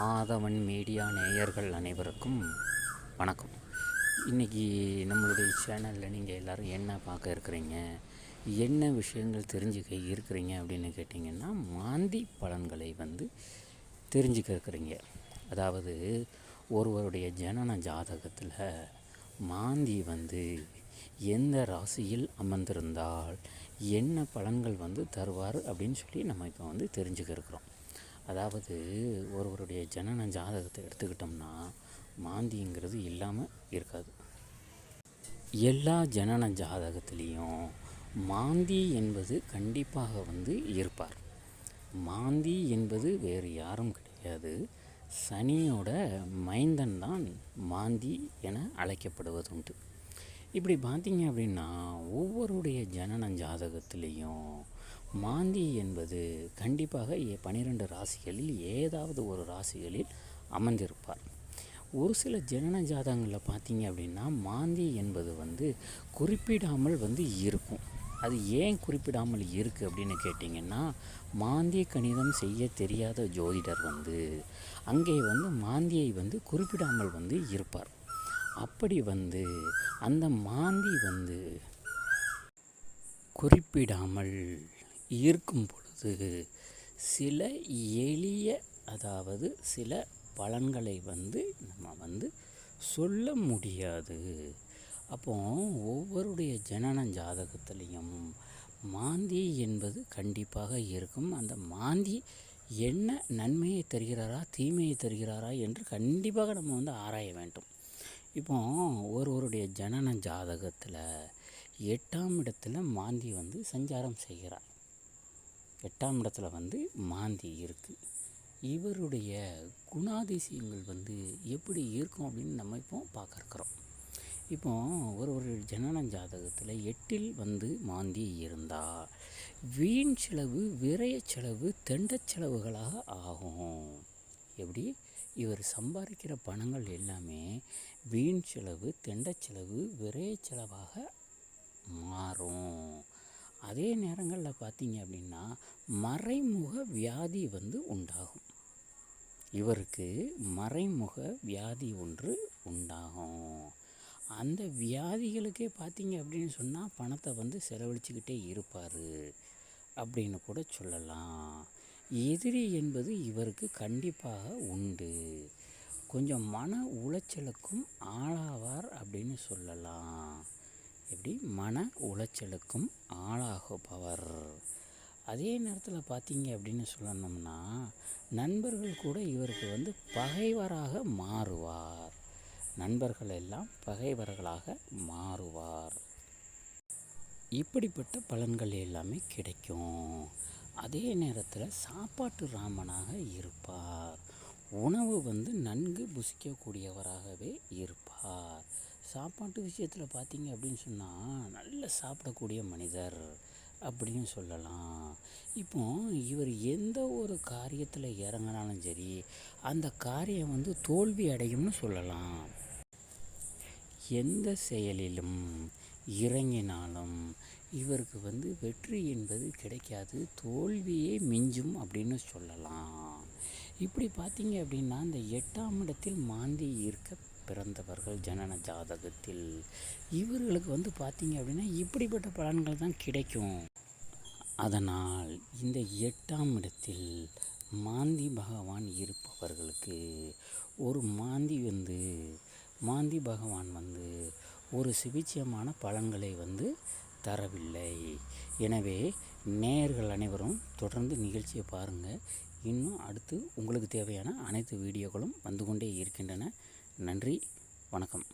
ஆதவன் media நேயர்கள் அனைவருக்கும் வணக்கம். இன்றைக்கி நம்மளுடைய சேனலில் நீங்கள் எல்லோரும் என்ன பார்க்க இருக்கிறீங்க? என்ன விஷயங்கள் தெரிஞ்சுக்க இருக்கிறீங்க அப்படின்னு கேட்டிங்கன்னா மாந்தி பலன்களை வந்து தெரிஞ்சுக்க இருக்கிறீங்க. அதாவது ஒருவருடைய ஜனன ஜாதகத்தில் மாந்தி வந்து எந்த ராசியில் அமர்ந்திருந்தால் என்ன பலன்கள் வந்து தருவார் அப்படின்னு சொல்லி நம்ம இப்போ வந்து தெரிஞ்சுக்க இருக்கிறோம். அதாவது ஒருவருடைய ஜனன ஜாதகத்தை எடுத்துக்கிட்டோம்னா மாந்திங்கிறது இல்லாமல் இருக்காது. எல்லா ஜனன ஜாதகத்திலையும் மாந்தி என்பது கண்டிப்பாக வந்து இருப்பார். மாந்தி என்பது வேறு யாரும் கிடையாது. சனியோட மைந்தன் தான் மாந்தி என அழைக்கப்படுவதுண்டு. இப்படி பார்த்தீங்க அப்படின்னா ஒவ்வொருடைய ஜனன ஜாதகத்துலேயும் மாந்தி என்பது கண்டிப்பாக பனிரெண்டு ராசிகளில் ஏதாவது ஒரு ராசிகளில் அமர்ந்திருப்பார். ஒரு சில ஜனன ஜாதகங்களில் பார்த்தீங்க அப்படின்னா மாந்தி என்பது வந்து குறிப்பிடாமல் வந்து இருக்கும். அது ஏன் குறிப்பிடாமல் இருக்குது அப்படின்னு கேட்டிங்கன்னா மாந்திய கணிதம் செய்ய தெரியாத ஜோதிடர் வந்து அங்கே வந்து மாந்தியை வந்து குறிப்பிடாமல் வந்து இருப்பார். அப்படி வந்து அந்த மாந்தி வந்து குறிப்பிடாமல் இருக்கும் பொழுது சில எளிய அதாவது சில பலன்களை வந்து நம்ம வந்து சொல்ல முடியாது. அப்போ ஒவ்வொருடைய ஜனன ஜாதகத்திலையும் மாந்தி என்பது கண்டிப்பாக இருக்கும். அந்த மாந்தி என்ன நன்மையை தருகிறாரா தீமையை தருகிறாரா என்று கண்டிப்பாக நம்ம வந்து ஆராய வேண்டும். இப்போ ஒருவருடைய ஜனன ஜாதகத்தில் எட்டாம் இடத்துல மாந்தி வந்து சஞ்சாரம் செய்கிறார். எட்டாம் இடத்துல வந்து மாந்தி இருக்குது இவருடைய குணாதிசயங்கள் வந்து எப்படி இருக்கும் அப்படின்னு நம்ம இப்போ பார்க்க இருக்கிறோம் இப்போ ஒரு ஒரு ஜனன ஜாதகத்தில் எட்டில் வந்து மாந்தி இருந்தால் வீண் செலவு விரைய செலவு தெண்ட செலவுகளாக ஆகும். எப்படி? இவர் சம்பாதிக்கிற பணங்கள் எல்லாமே வீண் செலவு தெண்ட செலவு விரைய செலவாக மாறும். அதே நேரங்களில் பார்த்தீங்க அப்படின்னா மறைமுக வியாதி வந்து உண்டாகும். இவருக்கு மறைமுக வியாதி ஒன்று உண்டாகும். அந்த வியாதிகளுக்கே பார்த்தீங்க அப்படின்னு சொன்னால் பணத்தை வந்து செலவழிச்சுக்கிட்டே இருப்பார் அப்படின்னு கூட சொல்லலாம். எதிரி என்பது இவருக்கு கண்டிப்பாக உண்டு. கொஞ்சம் மன உளைச்சலுக்கும் ஆளாவார் அப்படின்னு சொல்லலாம். எப்படி? மன உளைச்சலுக்கும் ஆளாகுபவர். அதே நேரத்தில் பார்த்தீங்க அப்படின்னு சொல்லணும்னா நண்பர்கள் கூட இவருக்கு வந்து பகைவராக மாறுவார். நண்பர்கள் எல்லாம் பகைவர்களாக மாறுவார். இப்படிப்பட்ட பலன்கள் எல்லாமே கிடைக்கும். அதே நேரத்தில் சாப்பாட்டு ராமனாக இருப்பார். உணவு வந்து நன்கு புசிக்கக்கூடியவராகவே இருப்பார். சாப்பாட்டு விஷயத்தில் பார்த்தீங்க அப்படின்னு சொன்னால் நல்ல சாப்பிடக்கூடிய மனிதர் அப்படின்னு சொல்லலாம். இப்போ இவர் எந்த ஒரு காரியத்தில் இறங்கினாலும் சரி அந்த காரியம் வந்து தோல்வி அடையும்னு சொல்லலாம். எந்த செயலிலும் இறங்கினாலும் இவருக்கு வந்து வெற்றி என்பது கிடைக்காது தோல்வியே மிஞ்சும் அப்படின்னு சொல்லலாம். இப்படி பார்த்தீங்க அப்படின்னா இந்த எட்டாம் இடத்தில் மாந்தி இருக்க பிறந்தவர்கள் ஜனன ஜாதகத்தில். இவர்களுக்கு வந்து பார்த்தீங்க அப்படின்னா இப்படிப்பட்ட பலன்கள் தான் கிடைக்கும். அதனால் இந்த எட்டாம் இடத்தில் மாந்தி பகவான் இருப்பவர்களுக்கு ஒரு மாந்தி வந்து மாந்தி பகவான் வந்து ஒரு சுபிட்சமான பலன்களை வந்து தரவில்லை. எனவே நேயர்கள் அனைவரும் தொடர்ந்து நிகழ்ச்சியை பாருங்கள் இன்னும் அடுத்து உங்களுக்கு தேவையான அனைத்து வீடியோக்களும் வந்து கொண்டே இருக்கின்றன. நன்றி வணக்கம்.